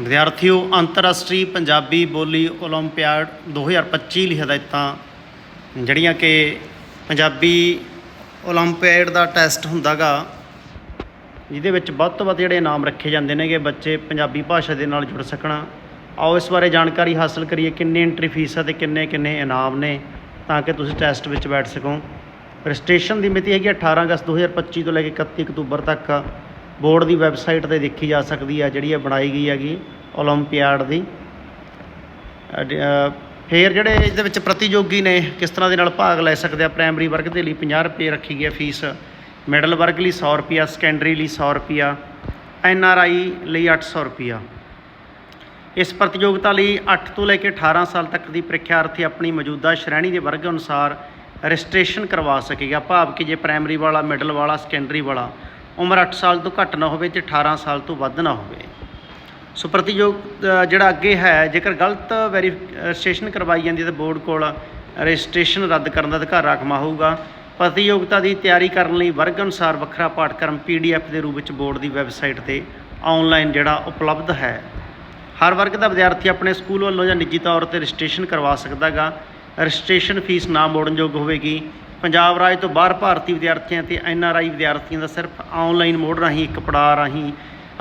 ਵਿਦਿਆਰਥੀਓ, ਅੰਤਰਰਾਸ਼ਟਰੀ ਪੰਜਾਬੀ ਬੋਲੀ ਓਲੰਪੀਆਡ 2025 ਲਈ ਹਦਾਇਤਾਂ, ਜਿਹੜੀਆਂ ਕਿ ਪੰਜਾਬੀ ਓਲੰਪੀਆਡ ਦਾ ਟੈਸਟ ਹੁੰਦਾਗਾ। ਜਿਹਦੇ ਵਿੱਚ ਵੱਧ ਤੋਂ ਵੱਧ ਜਿਹੜੇ ਇਨਾਮ ਰੱਖੇ ਜਾਂਦੇ ਨੇਗੇ, ਬੱਚੇ ਪੰਜਾਬੀ ਭਾਸ਼ਾ ਦੇ ਨਾਲ ਜੁੜ ਸਕਣ। ਆਓ ਇਸ ਬਾਰੇ ਜਾਣਕਾਰੀ ਹਾਸਲ ਕਰੀਏ, ਕਿੰਨੇ ਐਂਟਰੀ ਫੀਸ ਹੈ ਤੇ ਕਿੰਨੇ ਕਿੰਨੇ ਇਨਾਮ ਨੇ, ਤਾਂ ਕਿ ਤੁਸੀਂ ਟੈਸਟ ਵਿੱਚ ਬੈਠ ਸਕੋ। ਰਜਿਸਟ੍ਰੇਸ਼ਨ ਦੀ ਮਿਤੀ ਹੈਗੀ 18 ਅਗਸਤ 2025 ਤੋਂ ਲੈ ਕੇ 31 ਅਕਤੂਬਰ ਤੱਕ। ਬੋਰਡ ਦੀ ਵੈਬਸਾਈਟ ਤੇ ਦੇਖੀ ਜਾ ਸਕਦੀ ਆ ਜਿਹੜੀ ਇਹ ਬਣਾਈ ਗਈ ਹੈਗੀ ਓਲੰਪੀਆਡ ਦੀ। ਅਡ- ਅ, ਫਿਰ ਜਿਹੜੇ ਇਹਦੇ ਵਿੱਚ ਪ੍ਰਤੀਯੋਗੀ ਨੇ ਕਿਸ ਤਰ੍ਹਾਂ ਦੇ ਨਾਲ ਭਾਗ ਲੈ ਸਕਦੇ ਆ? ਪ੍ਰਾਇਮਰੀ ਵਰਗ ਦੇ ਲਈ 50 ਰੁਪਏ ਰੱਖੀ ਗਈ ਹੈ ਫੀਸ ਮਿਡਲ ਵਰਗ ਲਈ 100 ਰੁਪਿਆ ਸੈਕੰਡਰੀ ਲਈ 100 ਰੁਪਿਆ ਐਨ ਆਰ ਆਈ ਲਈ 800 ਰੁਪਿਆ ਇਸ ਪ੍ਰਤੀਯੋਗਤਾ ਲਈ 8 ਤੋਂ ਲੈ ਕੇ 18 ਸਾਲ ਤੱਕ ਦੀ ਪ੍ਰੀਖਿਆਰਥੀ ਆਪਣੀ ਮੌਜੂਦਾ ਸ਼੍ਰੇਣੀ ਦੇ ਵਰਗ ਅਨੁਸਾਰ ਰਜਿਸਟ੍ਰੇਸ਼ਨ ਕਰਵਾ ਸਕੇਗਾ। ਭਾਵ ਕਿ ਜੇ ਪ੍ਰਾਇਮਰੀ ਵਾਲਾ ਮਿਡਲ ਵਾਲਾ ਸੈਕੰਡਰੀ ਵਾਲਾ ਉਮਰ 8 ਸਾਲ ਤੋਂ ਘੱਟ ਨਾ ਹੋਵੇ ਤੇ 18 ਸਾਲ ਤੋਂ ਵੱਧ ਨਾ ਹੋਵੇ। ਸੋ ਪ੍ਰਤੀਯੋਗ ਜਿਹੜਾ ਅੱਗੇ ਹੈ, ਜੇਕਰ ਗਲਤ ਵੈਰੀ ਰਜਿਸਟ੍ਰੇਸ਼ਨ ਕਰਵਾਈ ਜਾਂਦੀ ਹੈ ਤਾਂ ਬੋਰਡ ਕੋਲ ਰਜਿਸਟ੍ਰੇਸ਼ਨ ਰੱਦ ਕਰਨ ਦਾ ਅਧਿਕਾਰ ਰਾਖਵਾਂ ਹੋਊਗਾ। ਪ੍ਰਤੀਯੋਗਤਾ ਦੀ ਤਿਆਰੀ ਕਰਨ ਲਈ ਵਰਗ ਅਨੁਸਾਰ ਵੱਖਰਾ ਪਾਠਕ੍ਰਮ ਪੀਡੀਐਫ ਦੇ ਰੂਪ ਵਿੱਚ ਬੋਰਡ ਦੀ ਵੈਬਸਾਈਟ ਤੇ ਆਨਲਾਈਨ ਜਿਹੜਾ ਉਪਲਬਧ ਹੈ। ਹਰ ਵਰਗ ਦਾ ਵਿਦਿਆਰਥੀ ਆਪਣੇ ਸਕੂਲ ਵੱਲੋਂ ਜਾਂ ਨਿੱਜੀ ਤੌਰ ਤੇ ਰਜਿਸਟ੍ਰੇਸ਼ਨ ਕਰਵਾ ਸਕਦਾ ਗਾ ਰਜਿਸਟ੍ਰੇਸ਼ਨ ਫੀਸ ਨਾ ਮੋੜਨਯੋਗ ਹੋਵੇਗੀ। ਪੰਜਾਬ ਰਾਜ ਤੋਂ ਬਾਹਰ ਭਾਰਤੀ ਵਿਦਿਆਰਥੀਆਂ ਤੇ ਐਨਆਰਆਈ ਵਿਦਿਆਰਥੀਆਂ ਦਾ ਸਿਰਫ ਆਨਲਾਈਨ ਮੋਡ ਰਾਹੀਂ ਇੱਕ ਪੜਾਅ ਰਾਹੀਂ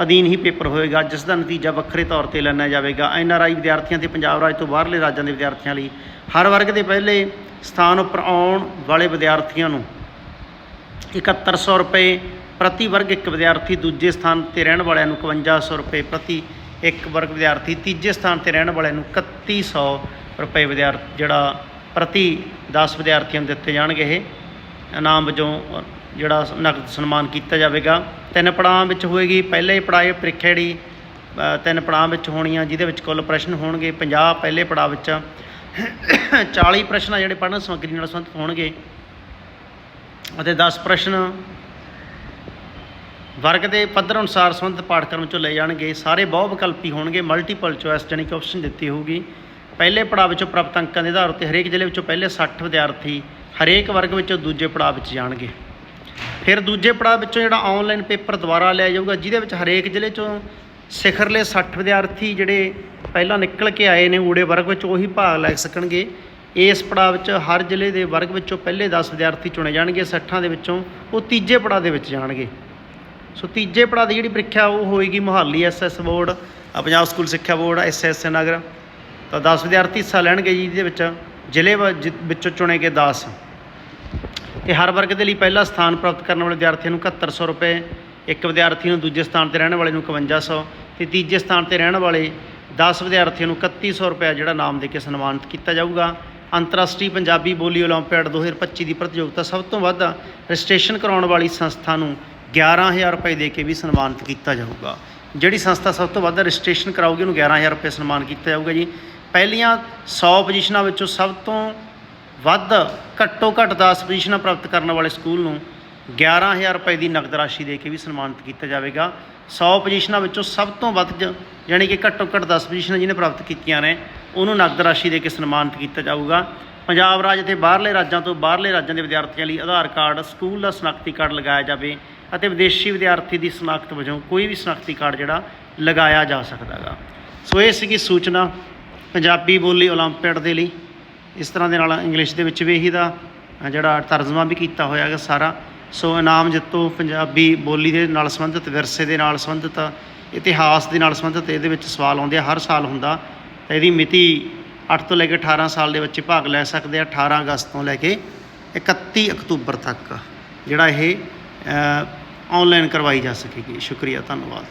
ਅਧੀਨ ਹੀ ਪੇਪਰ ਹੋਏਗਾ, ਜਿਸ ਦਾ ਨਤੀਜਾ ਵੱਖਰੇ ਤੌਰ ਤੇ ਲੈਣਾ ਜਾਵੇਗਾ। ਐਨਆਰਆਈ ਵਿਦਿਆਰਥੀਆਂ ਤੇ ਪੰਜਾਬ ਰਾਜ ਤੋਂ ਬਾਹਰਲੇ ਰਾਜਾਂ ਦੇ ਵਿਦਿਆਰਥੀਆਂ ਲਈ ਹਰ ਵਰਗ ਦੇ ਪਹਿਲੇ ਸਥਾਨ ਉੱਪਰ ਆਉਣ ਵਾਲੇ ਵਿਦਿਆਰਥੀਆਂ ਨੂੰ 7100 ਰੁਪਏ ਪ੍ਰਤੀ ਵਰਗ ਇੱਕ ਵਿਦਿਆਰਥੀ, ਦੂਜੇ ਸਥਾਨ ਤੇ ਰਹਿਣ ਵਾਲਿਆਂ ਨੂੰ 5100 ਰੁਪਏ ਪ੍ਰਤੀ ਇੱਕ ਵਰਗ ਵਿਦਿਆਰਥੀ, ਤੀਜੇ ਸਥਾਨ ਤੇ ਰਹਿਣ ਵਾਲਿਆਂ ਨੂੰ 3100 ਰੁਪਏ ਵਿਦਿਆਰਥੀ ਜਿਹੜਾ ਪ੍ਰਤੀ 10 ਵਿਦਿਆਰਥੀਆਂ ਨੂੰ ਦਿੱਤੇ ਜਾਣਗੇ ਇਹ। ਇਨਾਮ ਵਜੋਂ ਜਿਹੜਾ ਨਕਦ ਸਨਮਾਨ ਕੀਤਾ ਜਾਵੇਗਾ। ਤਿੰਨ ਪੜਾਵਾਂ ਵਿੱਚ ਹੋਏਗੀ। ਪਹਿਲੇ ਪੜਾਅ ਪ੍ਰੀਖਿਆ ਜਿਹੜੀ ਤਿੰਨ ਪੜਾਅ ਵਿੱਚ ਹੋਣੀਆਂ, ਜਿਹਦੇ ਵਿੱਚ ਕੁੱਲ ਪ੍ਰਸ਼ਨ ਹੋਣਗੇ। 50 ਪਹਿਲੇ ਪੜਾਅ ਵਿੱਚ 40 ਪ੍ਰਸ਼ਨ ਜਿਹੜੇ ਪੜ੍ਹਨ ਸਮੱਗਰੀ ਨਾਲ ਸੰਬੰਧਿਤ ਹੋਣਗੇ। ਅਤੇ 10 ਪ੍ਰਸ਼ਨ ਵਰਗ ਦੇ ਪੱਧਰ ਅਨੁਸਾਰ ਸੰਬੰਧਿਤ ਪਾਠਕ੍ਰਮ ਚੋਂ ਲਏ ਜਾਣਗੇ। ਸਾਰੇ ਬਹੁ ਵਿਕਲਪੀ ਹੋਣਗੇ। ਮਲਟੀਪਲ ਚੋਇਸ ਜਾਣੀ ਕਿ ਆਪਸ਼ਨ ਦਿੱਤੀ ਹੋਊਗੀ। ਪਹਿਲੇ ਪੜਾਅ ਵਿੱਚੋਂ ਪ੍ਰਾਪਤ ਅੰਕਾਂ ਦੇ ਆਧਾਰ ਉੱਤੇ ਹਰੇਕ ਜ਼ਿਲ੍ਹੇ ਵਿੱਚੋਂ ਪਹਿਲੇ 60 ਵਿਦਿਆਰਥੀ ਹਰੇਕ ਵਰਗ ਵਿੱਚੋਂ ਦੂਜੇ ਪੜਾਅ ਵਿੱਚ ਜਾਣਗੇ। ਫਿਰ ਦੂਜੇ ਪੜਾਅ ਵਿੱਚੋਂ ਜਿਹੜਾ ਆਨਲਾਈਨ ਪੇਪਰ ਦੁਬਾਰਾ ਲਿਆ ਜਾਊਗਾ, ਜਿਹਦੇ ਵਿੱਚ ਹਰੇਕ ਜ਼ਿਲ੍ਹੇ ਚੋਂ ਸਿਖਰਲੇ 60 ਵਿਦਿਆਰਥੀ ਜਿਹੜੇ ਪਹਿਲਾਂ ਨਿਕਲ ਕੇ ਆਏ ਨੇ ਊੜੇ ਵਰਗ ਵਿੱਚ, ਉਹੀ ਭਾਗ ਲੈ ਸਕਣਗੇ। ਇਸ ਪੜਾਅ ਵਿੱਚ ਹਰ ਜ਼ਿਲ੍ਹੇ ਦੇ ਵਰਗ ਵਿੱਚੋਂ ਪਹਿਲੇ 10 ਵਿਦਿਆਰਥੀ ਚੁਣੇ ਜਾਣਗੇ 60 ਦੇ ਵਿੱਚੋਂ ਉਹ ਤੀਜੇ ਪੜਾਅ ਦੇ ਵਿੱਚ ਜਾਣਗੇ। ਸੋ ਤੀਜੇ ਪੜਾਅ ਦੀ ਜਿਹੜੀ ਪ੍ਰੀਖਿਆ, ਉਹ ਹੋਏਗੀ Mohali SS board, Punjab school ਸਿੱਖਿਆ ਬੋਰਡ, ਐਸਐਸ ਨਗਰ। ਤਾਂ 10 ਵਿਦਿਆਰਥੀ ਹਿੱਸਾ ਲੈਣਗੇ ਜੀ ਜਿਹਦੇ ਵਿੱਚ। ਜ਼ਿਲ੍ਹੇ ਵ- ਜਿ- ਵਿੱਚੋਂ ਚੁਣੇ ਗਏ 10 ਤੇ ਹਰ ਵਰਗ ਦੇ ਲਈ ਪਹਿਲਾ ਸਥਾਨ ਪ੍ਰਾਪਤ ਕਰਨ ਵਾਲੇ ਵਿਦਿਆਰਥੀਆਂ ਨੂੰ 7100 ਰੁਪਏ, ਇੱਕ ਵਿਦਿਆਰਥੀ ਨੂੰ ਦੂਜੇ ਸਥਾਨ ਤੇ ਰਹਿਣ ਵਾਲੇ ਨੂੰ 5100 ਤੇ ਤੀਜੇ ਸਥਾਨ ਤੇ ਰਹਿਣ ਵਾਲੇ 10 ਵਿਦਿਆਰਥੀਆਂ ਨੂੰ 3100 ਰੁਪਏ ਜਿਹੜਾ ਨਾਮ ਦੇ ਕੇ ਸਨਮਾਨਿਤ ਕੀਤਾ ਜਾਊਗਾ। ਅੰਤਰਰਾਸ਼ਟਰੀ ਪੰਜਾਬੀ ਬੋਲੀ ਓਲੰਪੀਆਡ 2025 ਦੀ ਪ੍ਰਤੀਯੋਗਤਾ ਸਭ ਤੋਂ ਵੱਧ ਰਜਿਸਟ੍ਰੇਸ਼ਨ ਕਰਾਉਣ ਵਾਲੀ ਸੰਸਥਾ ਨੂੰ 11000 ਰੁਪਏ ਦੇ ਕੇ ਵੀ ਸਨਮਾਨਿਤ ਕੀਤਾ ਜਾਊਗਾ। ਜਿਹੜੀ ਸੰਸਥਾ ਸਭ ਤੋਂ ਵੱਧ ਰਜਿਸਟ੍ਰੇਸ਼ਨ ਕਰਾਊਗੀ ਉਹਨੂੰ 11000 ਰੁਪਏ ਸਨਮਾਨ ਕੀਤਾ ਜਾਊਗਾ ਜੀ। ਪਹਿਲੀਆਂ 100 ਪੋਜੀਸ਼ਨਾਂ ਵਿੱਚੋਂ ਸਭ ਤੋਂ ਵੱਧ ਘੱਟੋ ਘੱਟ 10 ਪੋਜੀਸ਼ਨਾਂ ਪ੍ਰਾਪਤ ਕਰਨ ਵਾਲੇ ਸਕੂਲ ਨੂੰ 11000 ਰੁਪਏ ਦੀ ਨਕਦ ਰਾਸ਼ੀ ਦੇ ਕੇ ਵੀ ਸਨਮਾਨਿਤ ਕੀਤਾ ਜਾਵੇਗਾ। 100 ਪੋਜੀਸ਼ਨਾਂ ਵਿੱਚੋਂ ਸਭ ਤੋਂ ਵੱਧ ਜ- ਯਾਨੀ ਕਿ ਘੱਟੋ ਘੱਟ 10 ਪੋਜੀਸ਼ਨਾਂ ਜਿਹਨੇ ਪ੍ਰਾਪਤ ਕੀਤੀਆਂ ਨੇ, ਉਹਨੂੰ ਨਕਦ ਰਾਸ਼ੀ ਦੇ ਕੇ ਸਨਮਾਨਿਤ ਕੀਤਾ ਜਾਊਗਾ। ਪੰਜਾਬ ਰਾਜ ਅਤੇ ਬਾਹਰਲੇ ਰਾਜਾਂ ਤੋਂ ਬਾਹਰਲੇ ਰਾਜਾਂ ਦੇ ਵਿਦਿਆਰਥੀਆਂ ਲਈ ਆਧਾਰ ਕਾਰਡ, ਸਕੂਲ ਦਾ ਸ਼ਨਾਖਤੀ ਕਾਰਡ ਲਗਾਇਆ ਜਾਵੇ ਅਤੇ ਵਿਦੇਸ਼ੀ ਵਿਦਿਆਰਥੀ ਦੀ ਸ਼ਨਾਖਤ ਵਜੋਂ ਕੋਈ ਵੀ ਸ਼ਨਾਖਤੀ ਕਾਰਡ ਜਿਹੜਾ ਲਗਾਇਆ ਜਾ ਸਕਦਾ ਗਾ ਸੋ ਇਹ ਸੀਗੀ ਸੂਚਨਾ। ਪੰਜਾਬੀ ਬੋਲੀ ਓਲੰਪੀਆਡ ਦੇ ਲਈ। ਇਸ ਤਰ੍ਹਾਂ ਦੇ ਨਾਲ ਇੰਗਲਿਸ਼ ਦੇ ਵਿੱਚ ਵੀ ਇਹੀ ਦਾ ਜਿਹੜਾ ਤਰਜਮਾ ਵੀ ਕੀਤਾ ਹੋਇਆ ਹੈਗਾ ਸਾਰਾ। ਸੋ ਇਨਾਮ ਜਿੱਤੋ, ਪੰਜਾਬੀ ਬੋਲੀ ਦੇ ਨਾਲ ਸੰਬੰਧਿਤ, ਵਿਰਸੇ ਦੇ ਨਾਲ ਸੰਬੰਧਿਤ, ਇਤਿਹਾਸ ਦੇ ਨਾਲ ਸੰਬੰਧਿਤ, ਇਹਦੇ ਵਿੱਚ ਸਵਾਲ ਆਉਂਦੇ ਆ, ਹਰ ਸਾਲ ਹੁੰਦਾ। ਤਾਂ ਇਹਦੀ ਮਿਤੀ 8 ਤੋਂ ਲੈ ਕੇ 18 ਸਾਲ ਦੇ ਬੱਚੇ ਭਾਗ ਲੈ ਸਕਦੇ ਆ 18 ਅਗਸਤ ਤੋਂ ਲੈ ਕੇ 31 ਅਕਤੂਬਰ ਤੱਕ। ਜਿਹੜਾ ਇਹ ਆਨਲਾਈਨ ਕਰਵਾਈ ਜਾ ਸਕੇਗੀ। ਸ਼ੁਕਰੀਆ, ਧੰਨਵਾਦ।